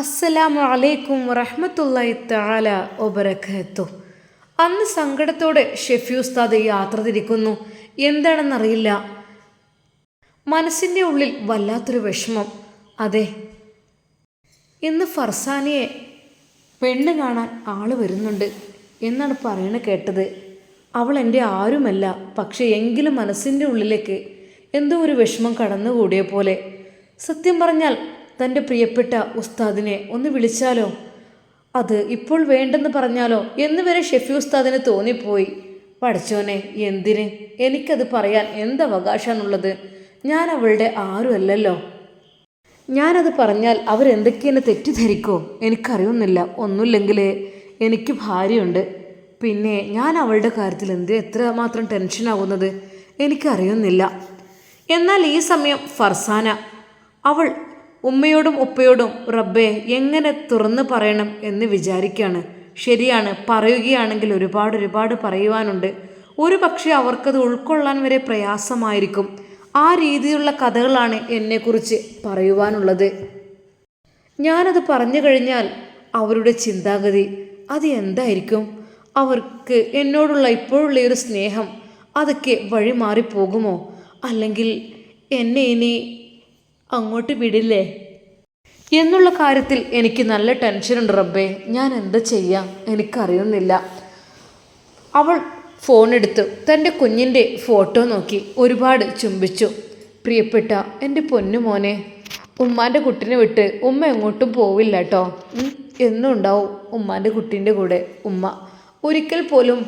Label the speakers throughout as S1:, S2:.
S1: അസ്സലാമു അലൈക്കും വറഹ്മത്തുള്ളാഹി തആല വബറകാത്തു. അന്ന് സങ്കടത്തോടെ ഷെഫി ഉസ്താദ് യാത്ര തിരിക്കുന്നു. എന്താണെന്നറിയില്ല. മനസ്സിന്റെ ഉള്ളിൽ വല്ലാത്തൊരു വിഷമം. അതെ ഇന്ന് ഫർസാനിയെ പെണ്ണ് കാണാൻ ആൾ വരുന്നുണ്ട് എന്നാണ് പറയണ കേട്ടത്. അവൾ എന്റെ ആരുമല്ല പക്ഷേ എങ്കിലും മനസ്സിന്റെ ഉള്ളിലേക്ക് എന്തോ ഒരു വിഷമം കടന്നുകൂടിയ പോലെ. സത്യം പറഞ്ഞാൽ തന്റെ പ്രിയപ്പെട്ട ഉസ്താദിനെ ഒന്ന് വിളിച്ചാലോ? അത് ഇപ്പോൾ വേണ്ടെന്ന് പറഞ്ഞാലോ? എന്ന് വരെ ഷെഫി ഉസ്താദിന് തോന്നിപ്പോയി. പഠിച്ചോനെ എന്തിന്? എനിക്കത് പറയാൻ എന്ത് അവകാശമാണുള്ളത്? ഞാൻ അവളുടെ ആരുമല്ലല്ലോ? ഞാനത് പറഞ്ഞാൽ അവരെന്തൊക്കെയെന്നെ തെറ്റിദ്ധരിക്കോ? എനിക്കറിയുന്നില്ല. ഒന്നുമില്ലെങ്കിൽ എനിക്ക് ഭാര്യയുണ്ട്. പിന്നെ ഞാൻ അവളുടെ കാര്യത്തിൽ എന്ത് എത്രമാത്രം ടെൻഷനാകുന്നത് എനിക്കറിയുന്നില്ല. എന്നാൽ ഈ സമയം ഫർസാന അവൾ ഉമ്മയോടും ഉപ്പയോടും റബ്ബെ എങ്ങനെ തുറന്നു പറയണം എന്ന് വിചാരിക്കുകയാണ് ശരിയാണ് പറയുകയാണെങ്കിൽ ഒരുപാട് ഒരുപാട് പറയുവാനുണ്ട്. ഒരു പക്ഷേ അവർക്കത് ഉൾക്കൊള്ളാൻ വരെ പ്രയാസമായിരിക്കും. ആ രീതിയിലുള്ള കഥകളാണ് എന്നെക്കുറിച്ച് പറയുവാനുള്ളത്. ഞാനത് പറഞ്ഞു കഴിഞ്ഞാൽ അവരുടെ ചിന്താഗതി അത് എന്തായിരിക്കും? അവർക്ക് എന്നോടുള്ള ഇപ്പോഴുള്ള ഒരു സ്നേഹം അതൊക്കെ വഴിമാറിപ്പോകുമോ? അല്ലെങ്കിൽ എന്നെ ഇനി അങ്ങോട്ട് വിടില്ലേ? എന്നുള്ള കാര്യത്തിൽ എനിക്ക് നല്ല ടെൻഷനുണ്ട് റബ്ബേ. ഞാൻ എന്താ ചെയ്യാം? എനിക്കറിയുന്നില്ല. അവൾ ഫോൺ എടുത്തു തന്റെ കുഞ്ഞിന്റെ ഫോട്ടോ നോക്കി. ഒരുപാട് ചുംബിച്ചു. പ്രിയപ്പെട്ട എന്റെ പൊന്നു മോനെ ഉമ്മാന്റെ കുട്ടിനെ വിട്ട് ഉമ്മ എങ്ങോട്ടും പോവില്ല കേട്ടോ. എന്നും ഉണ്ടാവും ഉമ്മാന്റെ കുട്ടീന്റെ കൂടെ. ഉമ്മ ഒരിക്കൽ പോലും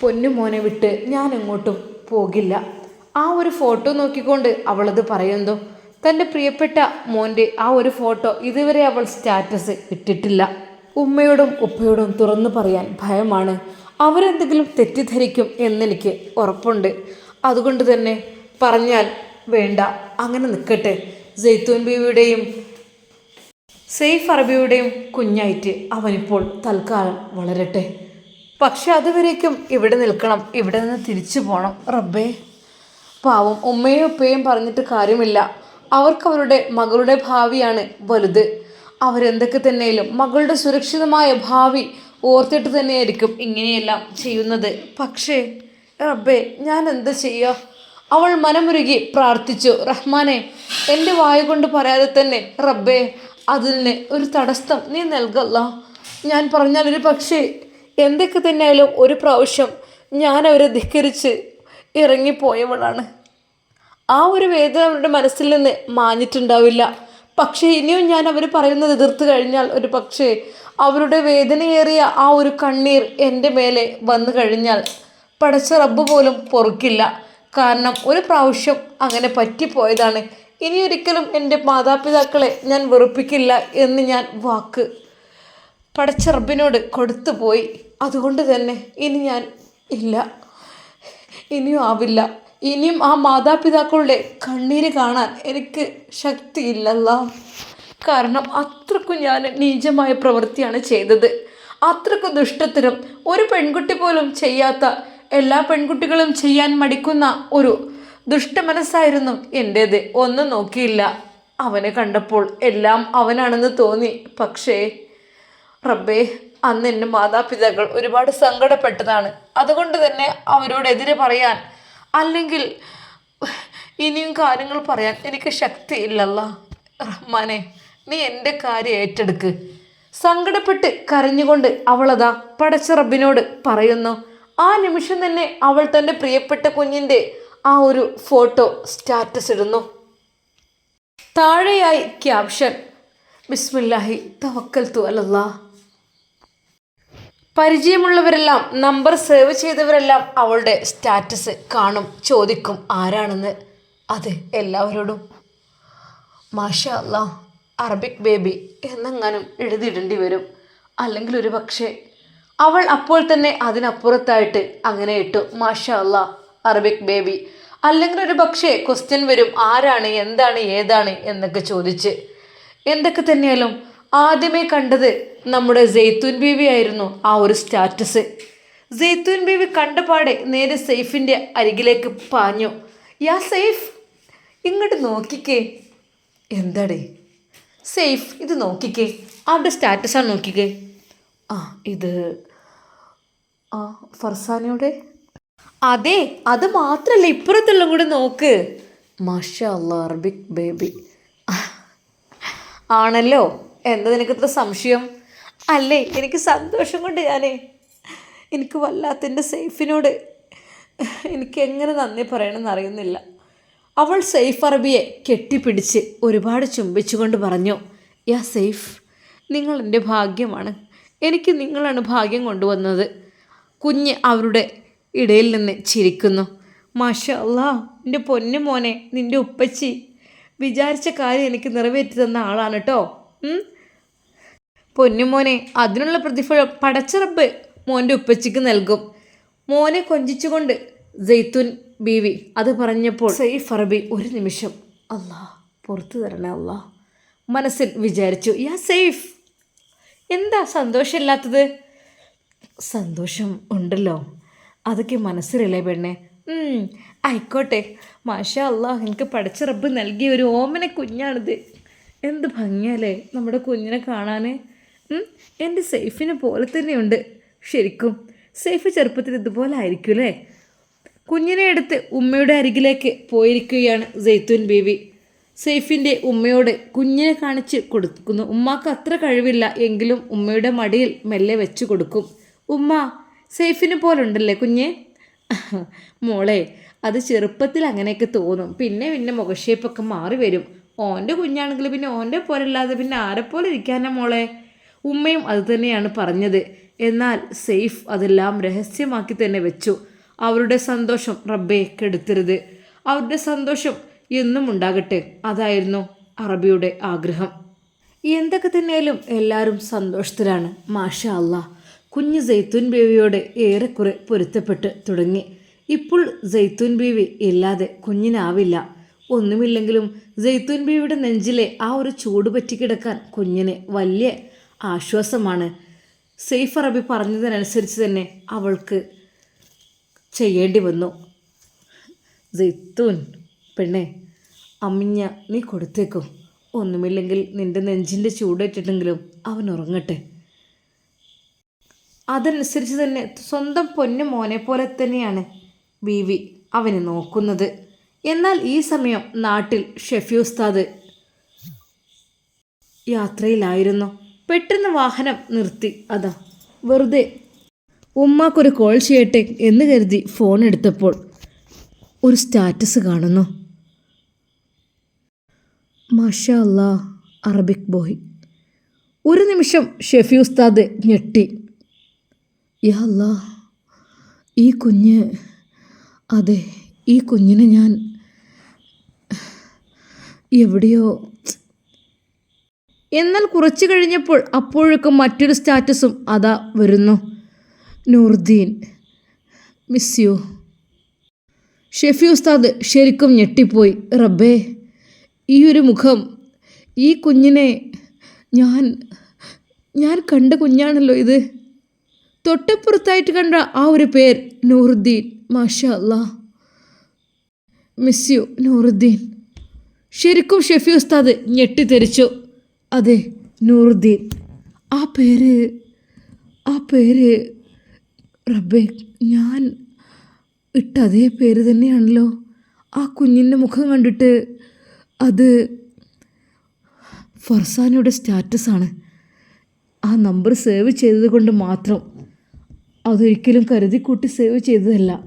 S1: പൊന്നു മോനെ വിട്ട് ഞാൻ എങ്ങോട്ടും പോകില്ല. ആ ഒരു ഫോട്ടോ നോക്കിക്കൊണ്ട് അവളത് പറയുന്നു. തന്റെ പ്രിയപ്പെട്ട മോന്റെ ആ ഒരു ഫോട്ടോ ഇതുവരെ അവൾ സ്റ്റാറ്റസ് ഇട്ടിട്ടില്ല. ഉമ്മയോടും ഉപ്പയോടും തുറന്നു പറയാൻ ഭയമാണ്. അവരെന്തെങ്കിലും തെറ്റിദ്ധരിക്കും എന്നെനിക്ക് ഉറപ്പുണ്ട്. അതുകൊണ്ട് തന്നെ പറഞ്ഞാൽ വേണ്ട. അങ്ങനെ നിൽക്കട്ടെ. ജെയ്ത്തൂൻ ബീവിയുടെയും സെയ്ഫ് അറബിയുടെയും കുഞ്ഞായിട്ട് അവനിപ്പോൾ തൽക്കാലം വളരട്ടെ. പക്ഷെ അതുവരേക്കും ഇവിടെ നിൽക്കണം. ഇവിടെ നിന്ന് തിരിച്ചു പോകണം റബ്ബേ. പാവം. ഉമ്മയും ഉപ്പയും പറഞ്ഞിട്ട് കാര്യമില്ല. അവർക്ക് അവരുടെ മകളുടെ ഭാവിയാണ് വലുത്. അവരെന്തൊക്കെ തന്നെയും മകളുടെ സുരക്ഷിതമായ ഭാവി ഓർത്തിട്ട് തന്നെയായിരിക്കും ഇങ്ങനെയെല്ലാം ചെയ്യുന്നത്. പക്ഷേ റബ്ബേ ഞാൻ എന്താ ചെയ്യുക അവൾ മനമുരുകി പ്രാർത്ഥിച്ചു റഹ്മാനെ എന്റെ വായ കൊണ്ട് പറയാതെ തന്നെ റബ്ബേ അതിന് ഒരു തടസ്സം നീ നൽകല്ല. ഞാൻ പറഞ്ഞാൽ ഒരു പക്ഷേ എന്തൊക്കെ തന്നെയായാലും ഒരു പ്രാവശ്യം ഞാൻ അവരെ ധിക്കരിച്ച് ഇറങ്ങിപ്പോയവളാണ്. ആ ഒരു വേദന അവരുടെ മനസ്സിൽ നിന്ന് മാഞ്ഞിട്ടുണ്ടാവില്ല. പക്ഷേ ഇനിയും ഞാൻ അവർ പറയുന്നത് എതിർത്ത് കഴിഞ്ഞാൽ ഒരു പക്ഷേ അവരുടെ വേദനയേറിയ ആ ഒരു കണ്ണീർ എന്റെ മേലെ വന്നു കഴിഞ്ഞാൽ പടച്ച റബ്ബ് പോലും പൊറുക്കില്ല. കാരണം ഒരു പ്രാവശ്യം അങ്ങനെ പറ്റിപ്പോയതാണ്. ഇനിയൊരിക്കലും എന്റെ മാതാപിതാക്കളെ ഞാൻ വെറുപ്പിക്കില്ല എന്ന് ഞാൻ വാക്ക് പടച്ച റബ്ബിനോട് കൊടുത്തു പോയി. അതുകൊണ്ട് തന്നെ ഇനി ഞാൻ ഇല്ല. ഇനിയും ആവില്ല. ഇനിയും ആ മാതാപിതാക്കളുടെ കണ്ണീര് കാണാൻ എനിക്ക് ശക്തിയില്ലല്ല. കാരണം അത്രക്കും ഞാൻ നീചമായ പ്രവൃത്തിയാണ് ചെയ്തത്. അത്രക്കും ദുഷ്ടത്തിനും ഒരു പെൺകുട്ടി പോലും ചെയ്യാത്ത എല്ലാ പെൺകുട്ടികളും ചെയ്യാൻ മടിക്കുന്ന ഒരു ദുഷ്ടമനസ്സായിരുന്നു എന്റേത് ഒന്നും നോക്കിയില്ല. അവനെ കണ്ടപ്പോൾ എല്ലാം അവനാണെന്ന് തോന്നി. പക്ഷേ റബ്ബേ അന്ന് എന്റെ മാതാപിതാക്കൾ ഒരുപാട് സങ്കടപ്പെട്ടതാണ്. അതുകൊണ്ട് തന്നെ അവരോടെതിരെ പറയാൻ അല്ലെങ്കിൽ ഇനിയും കാര്യങ്ങൾ പറയാൻ എനിക്ക് ശക്തിയില്ലല്ല. റഹ്മാനെ നീ എന്റെ കാര്യം ഏറ്റെടുക്ക്. സങ്കടപ്പെട്ട് കരഞ്ഞുകൊണ്ട് അവളതാ പടച്ച റബ്ബിനോട് പറയുന്നു. ആ നിമിഷം തന്നെ അവൾ തന്റെ പ്രിയപ്പെട്ട കുഞ്ഞിന്റെ ആ ഒരു ഫോട്ടോ സ്റ്റാറ്റസ് ഇടുന്നു. താഴെയായി ക്യാപ്ഷൻ ബിസ്മില്ലാഹി തവക്കൽ തു അലല്ലാ പരിചയമുള്ളവരെല്ലാം നമ്പർ സേവ് ചെയ്തവരെല്ലാം അവളുടെ സ്റ്റാറ്റസ് കാണും ചോദിക്കും ആരാണെന്ന്. അത് എല്ലാവരോടും മാഷ അല്ല അറബിക് ബേബി എന്നെങ്ങാനും എഴുതിയിടേണ്ടി വരും. അല്ലെങ്കിൽ ഒരു പക്ഷേ അവൾ അപ്പോൾ തന്നെ അതിനപ്പുറത്തായിട്ട് അങ്ങനെ ഇട്ടു മാഷ അല്ല അറബിക് ബേബി അല്ലെങ്കിൽ ഒരു പക്ഷേ ക്വസ്റ്റ്യൻ വരും ആരാണ് എന്താണ് ഏതാണ് എന്നൊക്കെ ചോദിച്ച്. എന്തൊക്കെ തന്നെയാലും ആദ്യമേ കണ്ടത് നമ്മുടെ ജെയ്ത്തൂൻ ബീവി ആയിരുന്നു ആ ഒരു സ്റ്റാറ്റസ്. ജെയ്ത്തൂൻ ബീവി കണ്ടപാടെ നേരെ സെയ്ഫിന്റെ അരികിലേക്ക് പാഞ്ഞു. യാ സെയ്ഫ് ഇങ്ങോട്ട് നോക്കിക്കേ. എന്താടേ? സെയ്ഫ് ഇത് നോക്കിക്കേ. അവരുടെ സ്റ്റാറ്റസാണ് നോക്കിക്കേ. ആ ഇത് ആ ഫർസാനയുടെ? അതെ അത് മാത്രമല്ല ഇപ്പുറത്തുള്ള കൂടെ നോക്ക്. മാഷ അല്ല അറബിക് ബേബി. ആണല്ലോ എന്താ നിനക്ക് ഇത്ര സംശയം? അല്ലേ? എനിക്ക് സന്തോഷം കൊണ്ട് ഞാനേ എനിക്ക് വല്ലാത്തിന്റെ സേഫിനോട് എനിക്ക് എങ്ങനെ നന്ദി പറയണമെന്ന് അറിയുന്നില്ല. അവൾ സെയ്ഫ് അറബിയെ കെട്ടിപ്പിടിച്ച് ഒരുപാട് ചുംബിച്ചുകൊണ്ട് പറഞ്ഞു യാ സെയ്ഫ് നിങ്ങൾ എന്റെ ഭാഗ്യമാണ്. എനിക്ക് നിങ്ങളാണ് ഭാഗ്യം കൊണ്ടുവന്നത്. കുഞ്ഞ് അവരുടെ ഇടയിൽ നിന്ന് ചിരിക്കുന്നു. മാഷ അല്ലാ എന്റെ പൊന്നു മോനെ നിന്റെ ഉപ്പച്ചി. വിചാരിച്ച കാര്യം എനിക്ക് നിറവേറ്റി തന്ന ആളാണ് കേട്ടോ പൊന്നുമോനെ അതിനുള്ള പ്രതിഫലം പടച്ചിറബ് മോന്റെ ഉപ്പച്ചിക്ക് നൽകും. മോനെ കൊഞ്ചിച്ചുകൊണ്ട് ജെയ്ത്തുൻ ബീവി അത് പറഞ്ഞപ്പോൾ സൈഫ് അറബി ഒരു നിമിഷം അല്ലാ പുറത്തു തരണേ അല്ലാ മനസ്സിൽ വിചാരിച്ചു യാ സെയ്ഫ് എന്താ സന്തോഷമില്ലാത്തത്? സന്തോഷം ഉണ്ടല്ലോ അതൊക്കെ മനസ്സിലല്ലേ പെണ്ണെ. ആയിക്കോട്ടെ മാഷാ അള്ളാഹ് എനിക്ക് പഠിച്ച റബ്ബ് നൽകിയ ഒരു ഓമന കുഞ്ഞാണിത്. എന്ത് ഭംഗിയല്ലേ നമ്മുടെ കുഞ്ഞിനെ കാണാൻ എന്റെ സേഫിനെ പോലെ തന്നെയുണ്ട്. ശരിക്കും സേഫ് ചെറുപ്പത്തിൽ ഇതുപോലെ ആയിരിക്കും അല്ലേ? കുഞ്ഞിനെ എടുത്ത് ഉമ്മയുടെ അരികിലേക്ക് പോയിരിക്കുകയാണ് ജെയ്ത്തുൻ ബേബി. സെയ്ഫിന്റെ ഉമ്മയോട് കുഞ്ഞിനെ കാണിച്ച് കൊടുക്കുന്നു. ഉമ്മാക്ക് അത്ര കഴിവില്ല എങ്കിലും ഉമ്മയുടെ മടിയിൽ മെല്ലെ വെച്ച് കൊടുക്കും. ഉമ്മ സെയ്ഫിനെ പോലുണ്ടല്ലേ കുഞ്ഞ്? മോളെ അത് ചെറുപ്പത്തിൽ അങ്ങനെയൊക്കെ തോന്നും. പിന്നെ പിന്നെ മുഖഷേപ്പൊക്കെ മാറി വരും. ഓന്റെ കുഞ്ഞാണെങ്കിൽ പിന്നെ ഓന്റെ പോലല്ലാതെ പിന്നെ ആരെപ്പോലെ ഇരിക്കാനാ മോളെ? ഉമ്മയും അതുതന്നെയാണ് പറഞ്ഞത്. എന്നാൽ സെയ്ഫ് അതെല്ലാം രഹസ്യമാക്കി തന്നെ വെച്ചു. അവരുടെ സന്തോഷം റബ്ബെ കെടുത്തരുത്. അവരുടെ സന്തോഷം എന്നും ഉണ്ടാകട്ടെ അതായിരുന്നു അറബിയുടെ ആഗ്രഹം. എന്തൊക്കെ തന്നെയാലും എല്ലാവരും സന്തോഷത്തിലാണ് മാഷ അല്ല കുഞ്ഞ് ജെയ്ത്തുൻ ബീവിയോട് ഏറെക്കുറെ പൊരുത്തപ്പെട്ട് തുടങ്ങി. ഇപ്പോൾ ജെയ്ത്തുൻ ബീവി ഇല്ലാതെ കുഞ്ഞിനാവില്ല. ഒന്നുമില്ലെങ്കിലും ജെയ്ത്തുൻ ബീവിയുടെ നെഞ്ചിലെ ആ ഒരു ചൂട് പറ്റിക്കിടക്കാൻ കുഞ്ഞിന് വലിയ ആശ്വാസമാണ്. സെയ്ഫ് അറബി പറഞ്ഞതിനനുസരിച്ച് തന്നെ അവൾക്ക് ചെയ്യേണ്ടി വന്നു. ജെയ്ത്തൂൻ പെണ്ണെ അമ്മിഞ്ഞ നീ കൊടുത്തേക്കും. ഒന്നുമില്ലെങ്കിൽ നിന്റെ നെഞ്ചിന്റെ ചൂടേറ്റിട്ടെങ്കിലും അവൻ ഉറങ്ങട്ടെ. അതനുസരിച്ച് തന്നെ സ്വന്തം പൊന്നു മോനെ പോലെ തന്നെയാണ് ബീവി അവനെ നോക്കുന്നത്. എന്നാൽ ഈ സമയം നാട്ടിൽ ഷെഫി ഉസ്താദ് യാത്രയിലായിരുന്നു. പെട്ടെന്ന് വാഹനം നിർത്തി. അതാ വെറുതെ. ഉമ്മാക്കൊരു കോൾ ചെയ്യട്ടെ എന്ന് കരുതി ഫോൺ എടുത്തപ്പോൾ ഒരു സ്റ്റാറ്റസ് കാണുന്നു. മാഷ അല്ലാ അറബിക് ബോയ് ഒരു നിമിഷം ഷെഫി ഉസ്താദ് ഞെട്ടി. യാ ഈ കുഞ്ഞ് അതെ ഈ കുഞ്ഞിനെ ഞാൻ എവിടെയോ എന്നാൽ കുറച്ചു കഴിഞ്ഞപ്പോൾ അപ്പോഴേക്കും മറ്റൊരു സ്റ്റാറ്റസും അതാ വരുന്നു. നൂർദീൻ മിസ് യു ഷെഫി ഉസ്താദ് ശരിക്കും ഞെട്ടിപ്പോയി. റബ്ബേ ഈ ഒരു മുഖം ഈ കുഞ്ഞിനെ ഞാൻ ഞാൻ കണ്ട കുഞ്ഞാണല്ലോ ഇത്. തൊട്ടപ്പുറത്തായിട്ട് കണ്ട ആ ഒരു പേർ നൂറുദ്ദീൻ മാഷാ അല്ലാ മിസ് യു നൂറുദ്ദീൻ. ശരിക്കും ഷെഫി ഉസ്താദ് ഞെട്ടിത്തെറിച്ചു. അതെ നൂറുദ്ദീൻ. ആ പേര് ആ പേര് റബ്ബേ ഞാൻ ഇട്ട അതേ പേര് തന്നെയാണല്ലോ. ആ കുഞ്ഞിന്റെ മുഖം കണ്ടിട്ട് അത് ഫർസാനയുടെ സ്റ്റാറ്റസാണ് ആ നമ്പർ സേവ് ചെയ്തത് കൊണ്ട് മാത്രം അതൊരിക്കലും കരുതിക്കൂട്ടി സേവ് ചെയ്തതല്ല.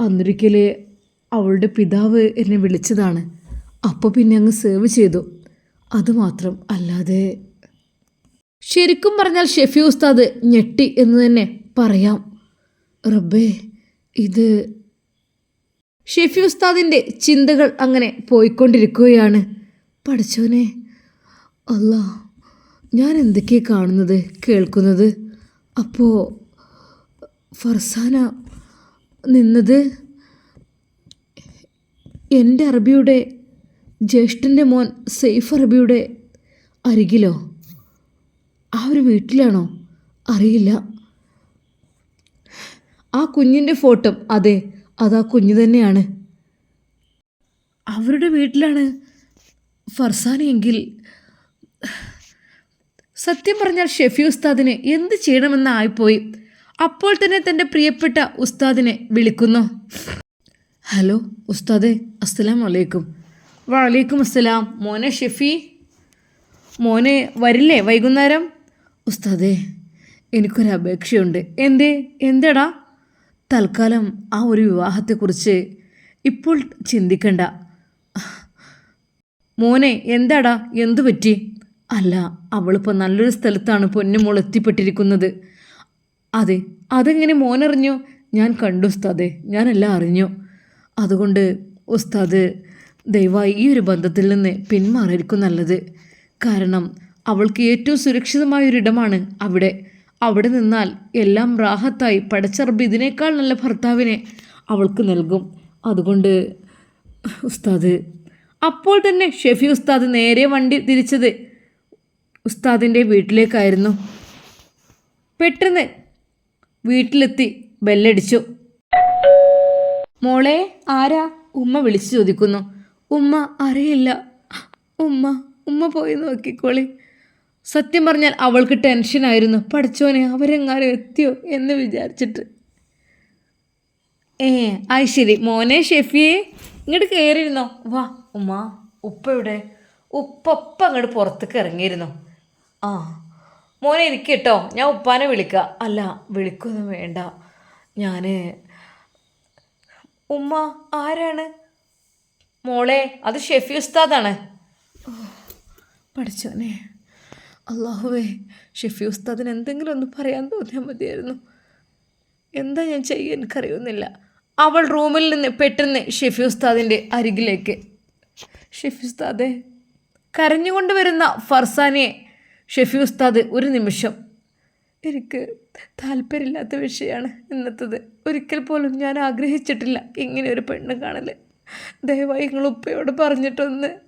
S1: അന്നൊരിക്കലേ അവളുടെ പിതാവ് എന്നെ വിളിച്ചതാണ്. അപ്പോൾ പിന്നെ അങ്ങ് സേവ് ചെയ്തു. അതുമാത്രം അല്ലാതെ ശരിക്കും പറഞ്ഞാൽ ഷെഫി ഉസ്താദ് ഞെട്ടി എന്ന് തന്നെ പറയാം. റബ്ബേ ഇത് ഷെഫി ഉസ്താദിന്റെ ചിന്തകൾ അങ്ങനെ പോയിക്കൊണ്ടിരിക്കുകയാണ്. പഠിച്ചോനെ അല്ല ഞാൻ എന്തൊക്കെയാണ് കാണുന്നത് കേൾക്കുന്നത്? അപ്പോൾ ഫർസാന നിന്നത് എന്റെ അറബിയുടെ ജ്യേഷ്ഠന്റെ മോൻ സെയ്ഫ് അറബിയുടെ അരികിലോ? ആ ഒരു വീട്ടിലാണോ? അറിയില്ല. ആ കുഞ്ഞിന്റെ ഫോട്ടോ അതെ അതാ കുഞ്ഞു തന്നെയാണ്. അവരുടെ വീട്ടിലാണ് ഫർസാനെങ്കിൽ സത്യം പറഞ്ഞാൽ ഷെഫി ഉസ്താദിനെ എന്ത് ചെയ്യണമെന്നായിപ്പോയി. അപ്പോൾ തന്നെ തന്റെ പ്രിയപ്പെട്ട ഉസ്താദിനെ വിളിക്കുന്നു. ഹലോ ഉസ്താദെ അസ്സലാം വലൈക്കും വലൈക്കും അസ്സലാം. മോനെ ഷെഫി. മോനെ വരില്ലേ വൈകുന്നേരം? ഉസ്താദേ എനിക്കൊരു അപേക്ഷയുണ്ട്. എന്തേ? എന്തേടാ? തൽക്കാലം ആ ഒരു വിവാഹത്തെക്കുറിച്ച് ഇപ്പോൾ ചിന്തിക്കണ്ട. മോനെ എന്താടാ? എന്തു പറ്റി? അല്ല അവളിപ്പോൾ നല്ലൊരു സ്ഥലത്താണ് പൊന്നുമോൾ എത്തിപ്പെട്ടിരിക്കുന്നത്. അതെ അതെങ്ങനെ മോനറിഞ്ഞു? ഞാൻ കണ്ടു ഉസ്താദെ ഞാനെല്ലാം അറിഞ്ഞു. അതുകൊണ്ട് ഉസ്താദ് ദയവായി ഈ ഒരു ബന്ധത്തിൽ നിന്ന് പിന്മാറിയിരിക്കും നല്ലത്. കാരണം അവൾക്ക് ഏറ്റവും സുരക്ഷിതമായൊരിടമാണ് അവിടെ. അവിടെ നിന്നാൽ എല്ലാം റാഹത്തായി. പടച്ചറബ് ഇതിനേക്കാൾ നല്ല ഭർത്താവിനെ അവൾക്ക് നൽകും. അതുകൊണ്ട് ഉസ്താദ് അപ്പോൾ തന്നെ ഷെഫി ഉസ്താദ് നേരെ വണ്ടി തിരിച്ചത് ഉസ്താദിന്റെ വീട്ടിലേക്കായിരുന്നു. പെട്ടെന്ന് വീട്ടിലെത്തി ബെല്ലടിച്ചു. മോളെ ആരാ? ഉമ്മ വിളിച്ചു ചോദിക്കുന്നു. ഉമ്മ അറിയില്ല. ഉമ്മ ഉമ്മ പോയി നോക്കിക്കോളി. സത്യം പറഞ്ഞാൽ അവൾക്ക് ടെൻഷനായിരുന്നു പഠിച്ചോനെ അവരെങ്ങാനും എത്തിയോ എന്ന് വിചാരിച്ചിട്ട്. ഏ അത് ശരി. മോനെ ഷെഫിയെ ഇങ്ങോട്ട് കയറിയിരുന്നോ വാ ഉമ്മ ഉപ്പ ഇവിടെ ഉപ്പ അങ്ങോട്ട് പുറത്തേക്ക് ഇറങ്ങിയിരുന്നു. ആ മോനെ ഇരിക്കും കേട്ടോ ഞാൻ ഉപ്പാനെ വിളിക്കാം. അല്ല വിളിക്കൊന്നും വേണ്ട. ഞാൻ ഉമ്മ ആരാണ്? മോളെ അത് ഷെഫി ഉസ്താദാണ്. പഠിച്ചോനെ അള്ളാഹുവേ ഷെഫി ഉസ്താദിന് എന്തെങ്കിലും ഒന്ന് പറയാൻ തോന്നിയാൽ മതിയായിരുന്നു. എന്താ ഞാൻ ചെയ്യുക എനിക്കറിയുന്നില്ല. അവൾ റൂമിൽ നിന്ന് പെട്ടെന്ന് ഷെഫി ഉസ്താദിന്റെ അരികിലേക്ക്. ഷെഫി ഉസ്താദെ കരഞ്ഞുകൊണ്ട് വരുന്ന ഫർസാനെ ഷെഫി ഉസ്താദ് ഒരു നിമിഷം. എനിക്ക് താല്പര്യമില്ലാത്ത വിഷയമാണ് ഇന്നത്തത്. ഒരിക്കൽ പോലും ഞാൻ ആഗ്രഹിച്ചിട്ടില്ല ഇങ്ങനെ ഒരു പെണ്ണ് കാണൽ ദയവായി നിങ്ങൾ ഉപ്പയോട് പറഞ്ഞിട്ടൊന്ന്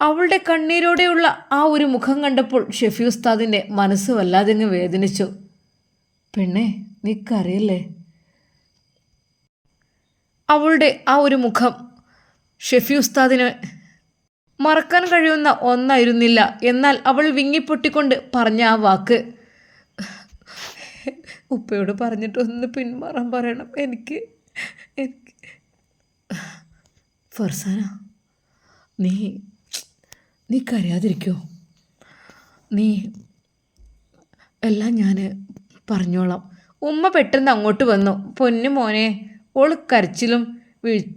S1: അവളുടെ കണ്ണീരോടെയുള്ള ആ ഒരു മുഖം കണ്ടപ്പോൾ ഷെഫി ഉസ്താദിന്റെ മനസ്സ് വല്ലാതെ വേദനിച്ചു. പെണ്ണെ നിക്കറിയല്ലേ? അവളുടെ ആ ഒരു മുഖം ഷെഫി ഉസ്താദിന് മറക്കാൻ കഴിയുന്ന ഒന്നായിരുന്നില്ല. എന്നാൽ അവൾ വിങ്ങിപ്പൊട്ടിക്കൊണ്ട് പറഞ്ഞ ആ വാക്ക് ഉപ്പയോട് പറഞ്ഞിട്ട് ഒന്ന് പിന്മാറാൻ പറയണം. എനിക്ക് എനിക്ക്. ഫർസാന നീ നീ കരയാതിരിക്കോ നീ എല്ലാം ഞാൻ പറഞ്ഞോളാം. ഉമ്മ പെട്ടെന്ന് അങ്ങോട്ട് വന്നു. പൊന്നു മോനെ ഓൾ കരച്ചിലും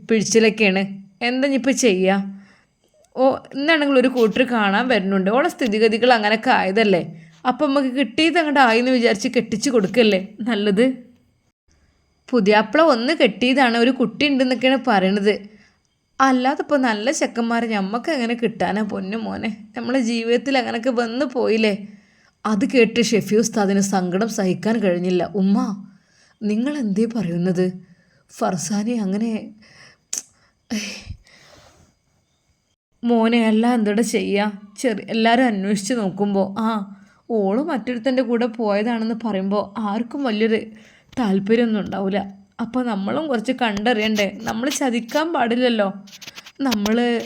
S1: പിഴിച്ചിലൊക്കെയാണ്. എന്താ ഇനിയിപ്പോൾ ചെയ്യുക ഓ ഇന്നാണെങ്കിൽ ഒരു കൂട്ടർ കാണാൻ വരുന്നുണ്ട്. ഓളെ സ്ഥിതിഗതികൾ അങ്ങനെയൊക്കെ ആയതല്ലേ. അപ്പം നമുക്ക് കിട്ടിയത് അങ്ങോട്ട് ആയിന്ന് വിചാരിച്ച് കെട്ടിച്ച് കൊടുക്കല്ലേ? നല്ലത്? പുതിയാപ്പിള ഒന്ന് കെട്ടിയതാണ് ഒരു കുട്ടി ഉണ്ടെന്നൊക്കെയാണ് പറയണത്. അല്ലാതെ ഇപ്പോൾ നല്ല ചെക്കന്മാരെ ഞമ്മക്ക് എങ്ങനെ കിട്ടാനാ പൊന്നു മോനെ. നമ്മളെ ജീവിതത്തിൽ അങ്ങനെയൊക്കെ വന്നു പോയില്ലേ? അത് കേട്ട് ഷെഫി ഉസ്താദിന് സങ്കടം സഹിക്കാൻ കഴിഞ്ഞില്ല. ഉമ്മ നിങ്ങൾ എന്തേ പറയുന്നത്? ഫർസാനെ അങ്ങനെ മോനെ എല്ലാം എന്തോടെ ചെയ്യുക ചെറിയ എല്ലാവരും അന്വേഷിച്ച് നോക്കുമ്പോൾ ആ ഓൾ മറ്റൊരുത്തന്റെ കൂടെ പോയതാണെന്ന് പറയുമ്പോൾ ആർക്കും വലിയൊരു താല്പര്യമൊന്നും ഉണ്ടാവില്ല അപ്പോൾ നമ്മളും കുറച്ച് കണ്ടറിയണ്ടേ? നമ്മൾ ചതിക്കാൻ പാടില്ലല്ലോ. നമ്മൾ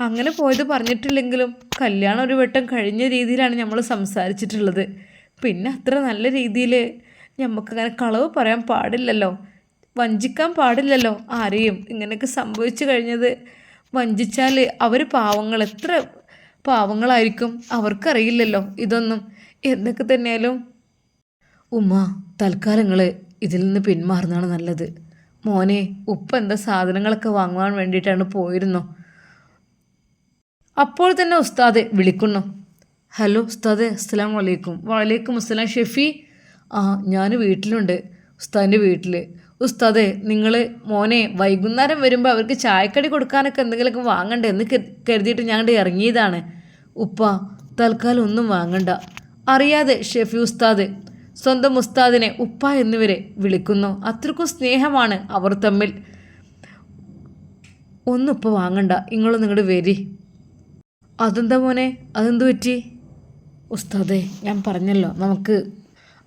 S1: അങ്ങനെ പോയത് പറഞ്ഞിട്ടില്ലെങ്കിലും കല്യാണം ഒരു വട്ടം കഴിഞ്ഞ രീതിയിലാണ് നമ്മൾ സംസാരിച്ചിട്ടുള്ളത്. പിന്നെ അത്ര നല്ല രീതിയിൽ നമുക്കങ്ങനെ കളവ് പറയാൻ പാടില്ലല്ലോ. വഞ്ചിക്കാൻ പാടില്ലല്ലോ ആരെയും. ഇങ്ങനെയൊക്കെ സംഭവിച്ചു കഴിഞ്ഞത് വഞ്ചിച്ചാൽ അവർ പാവങ്ങൾ എത്ര പാവങ്ങളായിരിക്കും അവർക്കറിയില്ലല്ലോ ഇതൊന്നും. എന്തൊക്കെ തന്നെയാലും. ഉമ്മ തൽക്കാലങ്ങൾ ഇതിൽ നിന്ന് പിന്മാറുന്നതാണ് നല്ലത്. മോനെ ഉപ്പ എന്താ സാധനങ്ങളൊക്കെ വാങ്ങുവാൻ വേണ്ടിയിട്ടാണ് പോയിരുന്നു? അപ്പോൾ തന്നെ ഉസ്താദ് വിളിക്കുന്നു. ഹലോ ഉസ്താദ് അസ്സലാം വലൈക്കും വലൈക്കും അസ്സലാം ഷെഫി. ആ ഞാൻ വീട്ടിലുണ്ട് ഉസ്താദിന്റെ വീട്ടിൽ ഉസ്താദെ നിങ്ങൾ മോനെ വൈകുന്നേരം വരുമ്പോൾ അവർക്ക് ചായക്കടി കൊടുക്കാനൊക്കെ എന്തെങ്കിലുമൊക്കെ വാങ്ങണ്ടേ എന്ന് കരു- കരുതിയിട്ട് ഞങ്ങളുടെ ഇറങ്ങിയതാണ്. ഉപ്പ തൽക്കാലം ഒന്നും വാങ്ങണ്ട. അറിയാതെ ഷെഫി ഉസ്താദ് സ്വന്തം ഉസ്താദിനെ ഉപ്പ എന്നിവരെ വിളിക്കുന്നു. അത്രക്കും സ്നേഹമാണ് അവർ തമ്മിൽ. ഒന്നും ഉപ്പ വാങ്ങണ്ട. നിങ്ങളും നിങ്ങളുടെ വരി. അതെന്താ മോനെ? അതെന്ത് പറ്റി? ഉസ്താദെ ഞാൻ പറഞ്ഞല്ലോ നമുക്ക്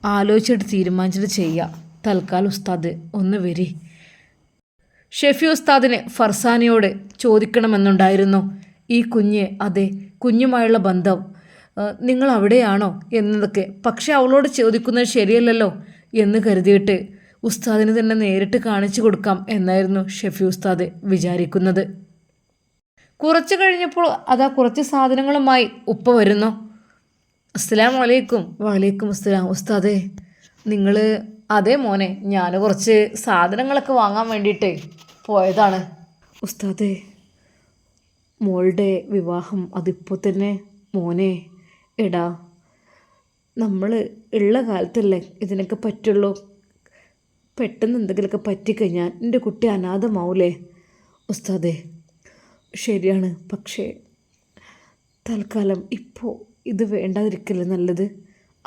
S1: ആലോചിച്ചിട്ട് തീരുമാനിച്ചിട്ട് ചെയ്യാം. തൽക്കാലം ഉസ്താദ് ഒന്ന് വരി. ഷെഫി ഉസ്താദിന് ഫർസാനയോട് ചോദിക്കണമെന്നുണ്ടായിരുന്നു. ഈ കുഞ്ഞ് അതെ കുഞ്ഞുമായുള്ള ബന്ധം നിങ്ങൾ അവിടെയാണോ എന്നതൊക്കെ. പക്ഷെ അവളോട് ചോദിക്കുന്നത് ശരിയല്ലല്ലോ എന്ന് കരുതിയിട്ട് ഉസ്താദിന് തന്നെ നേരിട്ട് കാണിച്ചു കൊടുക്കാം എന്നായിരുന്നു ഷെഫി ഉസ്താദ് വിചാരിക്കുന്നത്. കുറച്ച് കഴിഞ്ഞപ്പോൾ അതാ കുറച്ച് സാധനങ്ങളുമായി ഉപ്പ വരുന്നു. അസ്സലാം വലൈക്കും വലൈക്കും അസ്സലാം. ഉസ്താദേ നിങ്ങൾ അതേ മോനെ ഞാൻ കുറച്ച് സാധനങ്ങളൊക്കെ വാങ്ങാൻ വേണ്ടിയിട്ട് പോയതാണ്. ഉസ്താദേ മോളുടെ വിവാഹം അതിപ്പോൾ തന്നെ മോനെ എടാ നമ്മൾ ഉള്ള കാലത്തല്ലേ ഇതിനൊക്കെ പറ്റുള്ളൂ. പെട്ടെന്ന് എന്തെങ്കിലുമൊക്കെ പറ്റിക്കഴിഞ്ഞാൽ എന്റെ കുട്ടി അനാഥമാവൂലേ? ഉസ്താദേ ശരിയാണ്. പക്ഷേ തൽക്കാലം ഇപ്പോൾ ഇത് വേണ്ടാതിരിക്കല്ലേ നല്ലത്?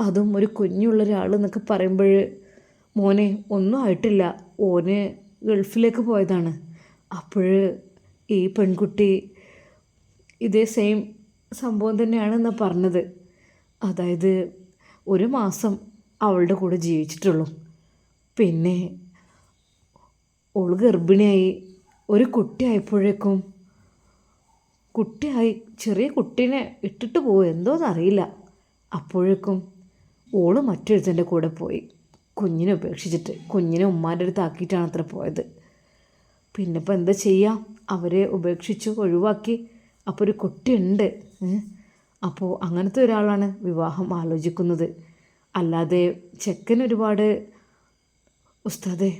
S1: അതും ഒരു കുഞ്ഞുള്ള ഒരാൾ എന്നൊക്കെ പറയുമ്പോൾ മോനെ ഒന്നും ആയിട്ടില്ല. ഓന് ഗൾഫിലേക്ക് പോയതാണ്. അപ്പോൾ ഈ പെൺകുട്ടി ഇതേ സെയിം സംഭവം തന്നെയാണെന്നാണ് പറഞ്ഞത്. അതായത് ഒരു മാസം അവളുടെ കൂടെ ജീവിച്ചിട്ടുള്ളൂ. പിന്നെ ഓൾ ഗർഭിണിയായി. ഒരു കുട്ടിയായപ്പോഴേക്കും കുട്ടിയായി. ചെറിയ കുട്ടീനെ ഇട്ടിട്ട് പോകും എന്തോന്നറിയില്ല അപ്പോഴേക്കും ഓൾ മറ്റൊരുത്തന്റെ കൂടെ പോയി. കുഞ്ഞിനെ ഉപേക്ഷിച്ചിട്ട് കുഞ്ഞിനെ ഉമ്മാന്റെ അടുത്ത് ആക്കിയിട്ടാണ് അത്ര പോയത്. പിന്നെ ഇപ്പം എന്താ ചെയ്യുക അവരെ ഉപേക്ഷിച്ചു ഒഴിവാക്കി. അപ്പോൾ ഒരു കുട്ടിയുണ്ട്? അപ്പോൾ അങ്ങനത്തെ ഒരാളാണ് വിവാഹം ആലോചിക്കുന്നത്. അല്ലാതെ ചെക്കൻ ഒരുപാട് ഉസ്താദെ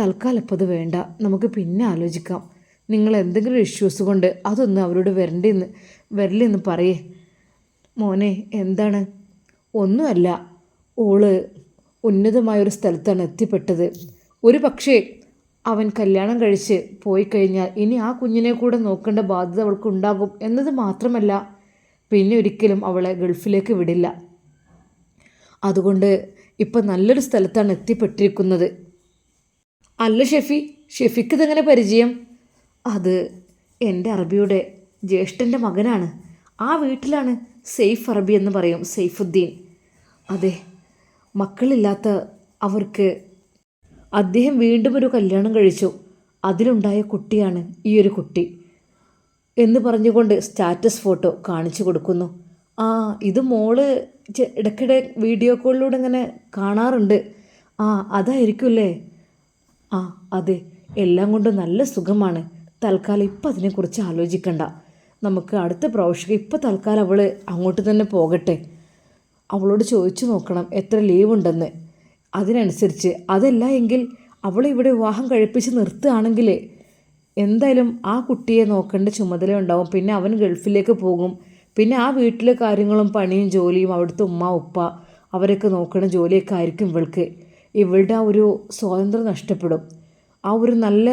S1: തൽക്കാലം ഇപ്പോൾ അത് വേണ്ട. നമുക്ക് പിന്നെ ആലോചിക്കാം. നിങ്ങൾ എന്തെങ്കിലും ഇഷ്യൂസ് കൊണ്ട് അതൊന്ന് അവരോട് വരണ്ടെന്ന് വരില്ലെന്ന് പറയേ. മോനെ എന്താണ്? ഒന്നുമല്ല. ഓൾ ഉന്നതമായൊരു സ്ഥലത്താണ് എത്തിപ്പെട്ടത്. ഒരു പക്ഷേ അവൻ കല്യാണം കഴിച്ച് പോയി കഴിഞ്ഞാൽ ഇനി ആ കുഞ്ഞിനെ കൂടെ നോക്കേണ്ട ബാധ്യത അവൾക്കുണ്ടാകും. എന്നത് മാത്രമല്ല പിന്നെ ഒരിക്കലും അവളെ ഗൾഫിലേക്ക് വിടില്ല. അതുകൊണ്ട് ഇപ്പം നല്ലൊരു സ്ഥലത്താണ് എത്തിപ്പെട്ടിരിക്കുന്നത്. അല്ല ഷെഫി ഷെഫിക്ക് ഇതെങ്ങനെ പരിചയം? അത് എന്റെ അറബിയുടെ ജ്യേഷ്ഠന്റെ മകനാണ്. ആ വീട്ടിലാണ് സെയ്ഫ് അറബി എന്ന് പറയും സെയ്ഫുദ്ദീൻ. അതെ മക്കളില്ലാത്ത അവർക്ക് അദ്ദേഹം വീണ്ടും ഒരു കല്യാണം കഴിച്ചു. അതിലുണ്ടായ കുട്ടിയാണ് ഈ ഒരു കുട്ടി. എന്ന് പറഞ്ഞുകൊണ്ട് സ്റ്റാറ്റസ് ഫോട്ടോ കാണിച്ചു കൊടുക്കുന്നു. ആ ഇത് മോൾ ഇടയ്ക്കിടെ വീഡിയോ കോളിലൂടെ ഇങ്ങനെ കാണാറുണ്ട്. ആ അതായിരിക്കുമല്ലേ? ആ അതെ. എല്ലാം കൊണ്ടും നല്ല സുഖമാണ്. തൽക്കാലം ഇപ്പം അതിനെക്കുറിച്ച് ആലോചിക്കണ്ട. നമുക്ക് അടുത്ത പ്രാവശ്യം ഇപ്പം തൽക്കാലം അവൾ അങ്ങോട്ട് തന്നെ പോകട്ടെ. അവളോട് ചോദിച്ചു നോക്കണം എത്ര ലീവ് ഉണ്ടെന്ന് അതിനനുസരിച്ച് അതല്ല എങ്കിൽ അവളെ ഇവിടെ വിവാഹം കഴിപ്പിച്ച് നിർത്തുകയാണെങ്കിൽ എന്തായാലും ആ കുട്ടിയെ നോക്കേണ്ട ചുമതല ഉണ്ടാവും. പിന്നെ അവൻ ഗൾഫിലേക്ക് പോകും. പിന്നെ ആ വീട്ടിലെ കാര്യങ്ങളും പണിയും ജോലിയും അവിടുത്തെ ഉമ്മ ഉപ്പ അവരൊക്കെ നോക്കണ ജോലിയൊക്കെ ആയിരിക്കും ഇവൾക്ക്. ഇവളുടെ ആ ഒരു സ്വാതന്ത്ര്യം നഷ്ടപ്പെടും. ആ ഒരു നല്ല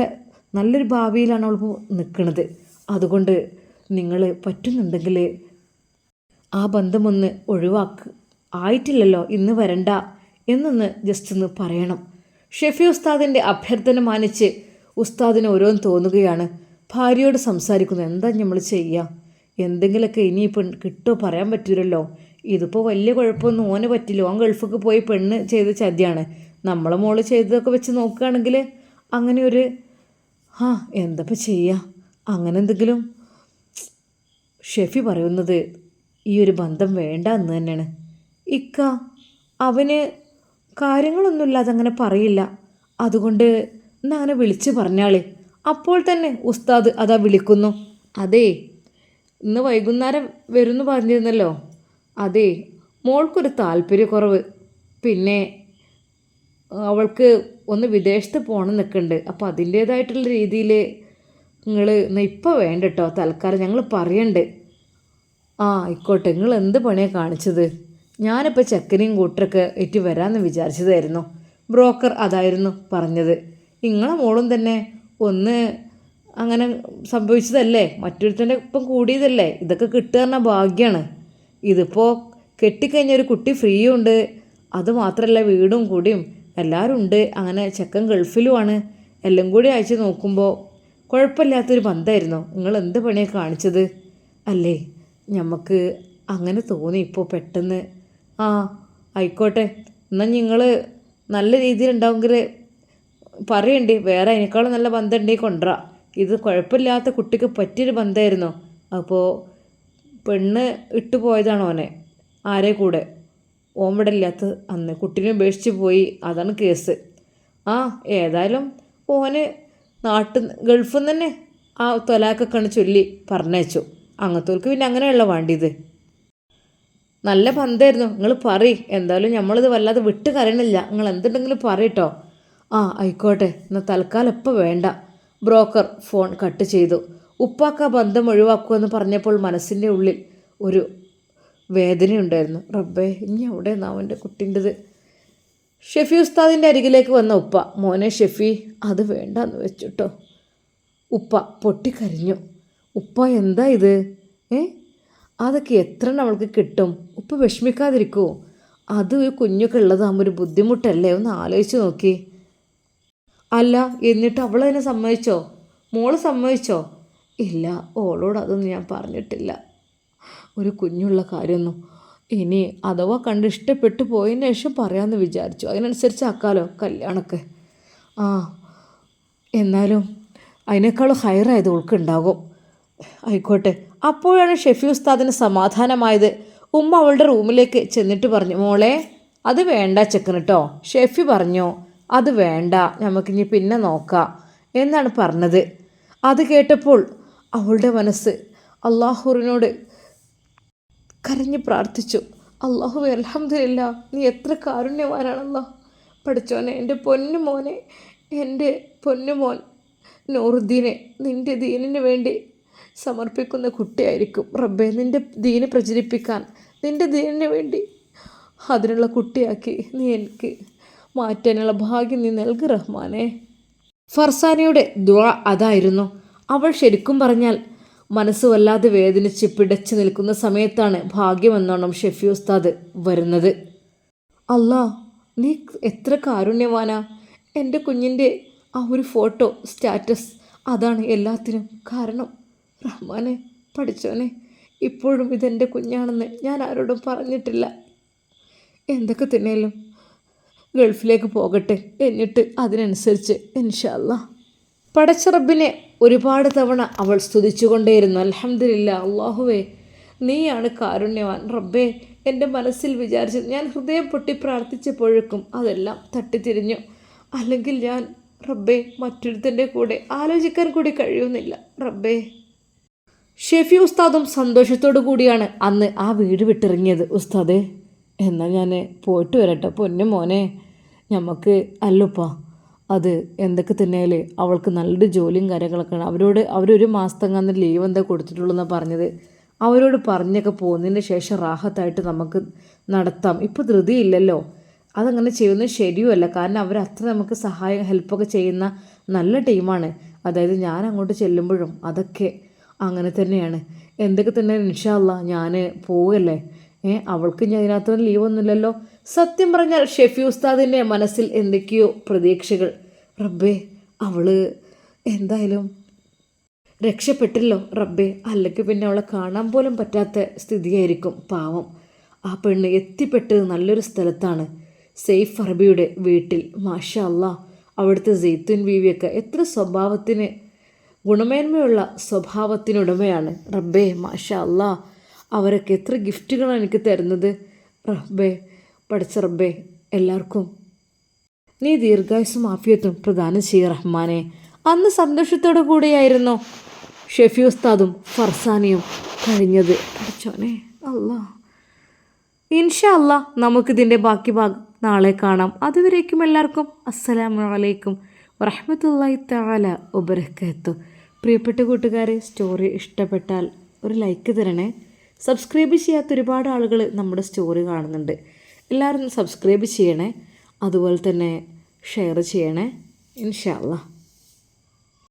S1: നല്ലൊരു ഭാവിയിലാണ് അവളിപ്പോൾ നിൽക്കുന്നത്. അതുകൊണ്ട് നിങ്ങൾ പറ്റുന്നുണ്ടെങ്കിൽ ആ ബന്ധമൊന്ന് ഒഴിവാക്ക്. ആയിട്ടില്ലല്ലോ ഇന്ന് വരണ്ട എന്നൊന്ന് ജസ്റ്റ് ഒന്ന് പറയണം. ഷെഫി ഉസ്താദിന്റെ അഭ്യർത്ഥന മാനിച്ച് ഉസ്താദിന് ഓരോന്ന് തോന്നുകയാണ്. ഭാര്യയോട് സംസാരിക്കുന്നു എന്താ നമ്മൾ ചെയ്യുക എന്തെങ്കിലുമൊക്കെ ഇനിയിപ്പോൾ കിട്ടോ പറയാൻ പറ്റൂലല്ലോ. ഇതിപ്പോൾ വലിയ കുഴപ്പമൊന്നും ഓന് പറ്റില്ല. ഓൻ ഗൾഫിക്ക് പോയി പെണ്ണ് ചെയ്ത ചതിയാണ്. നമ്മളെ മോൾ ചെയ്തതൊക്കെ വെച്ച് നോക്കുകയാണെങ്കിൽ അങ്ങനെ ഒരു ആ എന്തപ്പോൾ ചെയ്യുക അങ്ങനെ എന്തെങ്കിലും ഷെഫി പറയുന്നത് ഈ ഒരു ബന്ധം വേണ്ട എന്ന് തന്നെയാണ്. ഇക്ക അവന് കാര്യങ്ങളൊന്നുമില്ല അതങ്ങനെ പറയില്ല. അതുകൊണ്ട് എന്നാ വിളിച്ചു വിളിച്ച് പറഞ്ഞാളേ. അപ്പോൾ തന്നെ ഉസ്താദ് അതാ വിളിക്കുന്നു. അതേ ഇന്ന് വൈകുന്നേരം വരുമെന്ന് പറഞ്ഞിരുന്നല്ലോ. അതെ മോൾക്കൊരു താല്പര്യക്കുറവ്. പിന്നെ അവൾക്ക് ഒന്ന് വിദേശത്ത് പോകണം നിൽക്കുന്നുണ്ട് അപ്പോൾ അതിന്റേതായിട്ടുള്ള രീതിയിൽ നിങ്ങൾ ഇപ്പോൾ വേണ്ട കേട്ടോ തൽക്കാലം ഞങ്ങൾ പറയണ്ട്. ആ ആയിക്കോട്ടെ നിങ്ങൾ എന്ത് പണിയാണ് കാണിച്ചത്? ഞാനിപ്പോൾ ചെക്കനെയും കൂട്ടറൊക്കെ ഏറ്റ് വരാമെന്ന് വിചാരിച്ചതായിരുന്നു. ബ്രോക്കർ അതായിരുന്നു പറഞ്ഞത്. നിങ്ങളെ മോളും തന്നെ ഒന്ന് അങ്ങനെ സംഭവിച്ചതല്ലേ? മറ്റൊരുത്തന്റെ ഇപ്പം കൂടിയതല്ലേ? ഇതൊക്കെ കിട്ടുക എന്ന ഭാഗ്യമാണ് ഇതിപ്പോൾ കെട്ടിക്കഴിഞ്ഞ ഒരു കുട്ടി ഫ്രീ ഉണ്ട് അതുമാത്രമല്ല വീടും കൂടിയും എല്ലാവരും ഉണ്ട്. അങ്ങനെ ചെക്കൻ ഗൾഫിലുമാണ്. എല്ലാം കൂടി അയച്ച് നോക്കുമ്പോൾ കുഴപ്പമില്ലാത്തൊരു ബന്ധമായിരുന്നു. നിങ്ങൾ എന്ത് പണിയാണ് കാണിച്ചത്? അല്ലേ? നമുക്ക് അങ്ങനെ തോന്നി ഇപ്പോൾ പെട്ടെന്ന്. ആ ആയിക്കോട്ടെ. എന്നാൽ നിങ്ങൾ നല്ല രീതിയിൽ ഉണ്ടാവുമെങ്കിൽ പറയണ്ടേ വേറെ അതിനേക്കാളും നല്ല ബന്ധം ഉണ്ടെങ്കിൽ കൊണ്ടുവരാ. ഇത് കുഴപ്പമില്ലാത്ത കുട്ടിക്ക് പറ്റിയൊരു ബന്ധമായിരുന്നു. അപ്പോൾ പെണ്ണ് ഇട്ടു പോയതാണ് ഓനെ ആരെ കൂടെ? ഓമിടല്ലാത്ത അന്ന് കുട്ടീനെ ഉപേക്ഷിച്ച് പോയി. അതാണ് കേസ്. ആ ഏതായാലും ഓന് നാട്ടിൽ ഗൾഫിൽ നിന്ന് തന്നെ ആ തൊലാക്കൊക്കെയാണ് ചൊല്ലി പറഞ്ഞയച്ചു. അങ്ങനത്തോർക്ക് പിന്നെ അങ്ങനെയുള്ള വേണ്ടിയത്. നല്ല പന്തായിരുന്നു നിങ്ങൾ പറയും. എന്തായാലും നമ്മളിത് വല്ലാതെ വിട്ട് കരയണില്ല. നിങ്ങൾ എന്തുണ്ടെങ്കിലും പറയട്ടോ ആ ആയിക്കോട്ടെ. എന്നാൽ തൽക്കാലം ഇപ്പം വേണ്ട. ബ്രോക്കർ ഫോൺ കട്ട് ചെയ്തു. ഉപ്പാക്ക ബന്ധം ഒഴിവാക്കുമെന്ന് പറഞ്ഞപ്പോൾ മനസ്സിന്റെ ഉള്ളിൽ ഒരു വേദനയുണ്ടായിരുന്നു റബ്ബേ ഇനി അവിടെ അവന്റെ കുട്ടിന്റെത്? ഷെഫി ഉസ്താദിന്റെ അരികിലേക്ക് വന്ന ഉപ്പ മോനെ ഷെഫി അത് വേണ്ടെന്ന് വെച്ചിട്ടോ. ഉപ്പ പൊട്ടിക്കരഞ്ഞു. ഉപ്പ എന്താ ഇത്? ഏ? അതൊക്കെ എത്ര നമ്മൾക്ക് കിട്ടും? ഉപ്പ വിഷമിക്കാതിരിക്കുമോ അത് കുഞ്ഞൊക്കെ ഉള്ളതാകുമ്പോൾ ഒരു ബുദ്ധിമുട്ടല്ലേ? ഒന്ന് ആലോചിച്ച് നോക്കി. അല്ല എന്നിട്ട് അവൾ അതിനെ സമ്മതിച്ചോ? മോൾ സമ്മതിച്ചോ? ഇല്ല ഓളോട് അതൊന്നും ഞാൻ പറഞ്ഞിട്ടില്ല. ഒരു കുഞ്ഞുള്ള കാര്യമൊന്നും. ഇനി അഥവാ കണ്ട് ഇഷ്ടപ്പെട്ടു പോയതിന് ശേഷം പറയാമെന്ന് വിചാരിച്ചു. അതിനനുസരിച്ച് ആക്കാലോ കല്യാണമൊക്കെ. ആ എന്നാലും അതിനേക്കാളും ഹയറായത് ഉൾക്കുണ്ടാകും ആയിക്കോട്ടെ അപ്പോഴാണ് ഷെഫി ഉസ്താദിന് സമാധാനമായത്. ഉമ്മ അവളുടെ റൂമിലേക്ക് ചെന്നിട്ട് പറഞ്ഞു മോളെ അത് വേണ്ട ചെക്കൻ കേട്ടോ ഷെഫി പറഞ്ഞു അത് വേണ്ട നമുക്കിനി പിന്നെ നോക്കാം എന്നാണ് പറഞ്ഞത്. അത് കേട്ടപ്പോൾ അവളുടെ മനസ്സ് അള്ളാഹുറിനോട് കരഞ്ഞ് പ്രാർത്ഥിച്ചു. അള്ളാഹു അലഹമില്ല നീ എത്ര കാരുണ്യവാനാണല്ലോ. പഠിച്ചോനെ എന്റെ പൊന്നു മോനെ എന്റെ പൊന്നു മോൻ നൂറുദ്ദീനെ നിന്റെ ദീനിന് വേണ്ടി സമർപ്പിക്കുന്ന കുട്ടിയായിരിക്കും. റബ്ബെ നിന്റെ ദീന് പ്രചരിപ്പിക്കാൻ നിന്റെ ദീനിന് വേണ്ടി അതിനുള്ള കുട്ടിയാക്കി നീ എനിക്ക് മാറ്റാനുള്ള ഭാഗ്യം നീ നൽകു റഹ്മാനെ. ഫർസാനയുടെ ദുഴ അതായിരുന്നു. അവൾ ശരിക്കും പറഞ്ഞാൽ മനസ്സ് വല്ലാതെ വേദനിച്ച് പിടച്ചു നിൽക്കുന്ന സമയത്താണ് ഭാഗ്യമെന്നോണം ഷെഫി ഉസ്താദ് വരുന്നത്. അല്ലാ നീ എത്ര കാരുണ്യവാനാ. എന്റെ കുഞ്ഞിന്റെ ആ ഒരു ഫോട്ടോ സ്റ്റാറ്റസ് അതാണ് എല്ലാത്തിനും കാരണം. റഹ്മാനെ പഠിച്ചോനെ ഇപ്പോഴും ഇതെന്റെ കുഞ്ഞാണെന്ന് ഞാൻ ആരോടും പറഞ്ഞിട്ടില്ല. എന്തൊക്കെ തന്നെയാലും ഗൾഫിലേക്ക് പോകട്ടെ എന്നിട്ട് അതിനനുസരിച്ച് ഇൻഷല്ല പടച്ചറബിനെ ഒരുപാട് തവണ അവൾ സ്തുതിച്ചുകൊണ്ടേയിരുന്നു. അലഹമില്ല അള്ളാഹുവേ നീയാണ് കാരുണ്യവാൻ. റബ്ബേ എന്റെ മനസ്സിൽ വിചാരിച്ച് ഞാൻ ഹൃദയം പൊട്ടി പ്രാർത്ഥിച്ചപ്പോഴേക്കും അതെല്ലാം തട്ടിത്തിരിഞ്ഞു. അല്ലെങ്കിൽ ഞാൻ റബ്ബേ മറ്റൊരുത്തന്റെ കൂടെ ആലോചിക്കാൻ കൂടി കഴിയുന്നില്ല. റബ്ബേ. ഷെഫി ഉസ്താദും സന്തോഷത്തോടു കൂടിയാണ് അന്ന് ആ വീട് വിട്ടിറങ്ങിയത് ഉസ്താദേ. എന്നാൽ ഞാൻ പോയിട്ട് വരട്ടെ. പൊന്നു മോനെ ഞമ്മക്ക് അല്ലുപ്പാ അത് എന്തൊക്കെ തന്നെ അവൾക്ക് നല്ലൊരു ജോലിയും കാര്യങ്ങളൊക്കെയാണ്. അവരോട് അവരൊരു മാസത്തങ്ങാന്ന് ലീവ് എന്താ കൊടുത്തിട്ടുള്ളതെന്നാണ് പറഞ്ഞത്. അവരോട് പറഞ്ഞൊക്കെ പോകുന്നതിന് ശേഷം റാഹത്തായിട്ട് നമുക്ക് നടത്താം. ഇപ്പോൾ ധൃതിയില്ലല്ലോ അതങ്ങനെ ചെയ്യുന്നത് ശരിയുമല്ല. കാരണം അവർ അത്ര നമുക്ക് സഹായം ഹെൽപ്പൊക്കെ ചെയ്യുന്ന നല്ല ടീമാണ് അതായത് ഞാൻ അങ്ങോട്ട് ചെല്ലുമ്പോഴും അതൊക്കെ അങ്ങനെ തന്നെയാണ്. എന്തൊക്കെ തന്നെ ഇൻഷാല്ല ഞാൻ പോവുകയല്ലേ ഏ അവൾക്ക് ഇതിനകത്ത് ലീവൊന്നുമില്ലല്ലോ സത്യം പറഞ്ഞാൽ ഷെഫി ഉസ്താദിന്റെ മനസ്സിൽ എന്തൊക്കെയോ പ്രതീക്ഷകൾ. റബ്ബേ അവൾ എന്തായാലും രക്ഷപ്പെട്ടില്ലോ റബ്ബേ. അല്ലെങ്കിൽ പിന്നെ അവളെ കാണാൻ പോലും പറ്റാത്ത സ്ഥിതിയായിരിക്കും പാവം. ആ പെണ്ണ് എത്തിപ്പെട്ടത് നല്ലൊരു സ്ഥലത്താണ്. സെയ്ഫ് അറബിയുടെ വീട്ടിൽ. മാഷ അല്ല അവിടുത്തെ ജെയ്ത്തുൻ ബീവിയൊക്കെ എത്ര സ്വഭാവത്തിന് ഗുണമേന്മയുള്ള സ്വഭാവത്തിനുടമയാണ്. റബ്ബേ മാഷ അല്ലാ അവരൊക്കെ എത്ര ഗിഫ്റ്റുകളാണ് എനിക്ക് തരുന്നത്. റബ്ബേ പഠിച്ച റബ്ബേ എല്ലാവർക്കും. നീ ദീർഘായുസും ആഫിയത്തും പ്രദാനം ചെയ്യ റഹ്മാനെ. അന്ന് സന്തോഷത്തോടു കൂടെയായിരുന്നു ഷെഫി ഉസ്താദും ഫർസാനിയും കഴിഞ്ഞത്. പഠിച്ചോനെ അല്ലാ ഇൻഷാ അല്ല നമുക്കിതിന്റെ ബാക്കി ഭാഗം നാളെ കാണാം. അതുവരേക്കും എല്ലാവർക്കും അസ്സലാമു അലൈക്കും വറഹമത്തല്ലായി താല ഉപരക്കത്തു പ്രിയപ്പെട്ട കൂട്ടുകാരെ സ്റ്റോറി ഇഷ്ടപ്പെട്ടാൽ ഒരു ലൈക്ക് തരണേ. സബ്സ്ക്രൈബ് ചെയ്യാത്ത ഒരുപാട് ആളുകൾ നമ്മുടെ സ്റ്റോറി കാണുന്നുണ്ട്. എല്ലാവരും സബ്സ്ക്രൈബ് ചെയ്യണേ. അതുപോലെ തന്നെ ഷെയർ ചെയ്യണേ. ഇൻഷാ അല്ലാ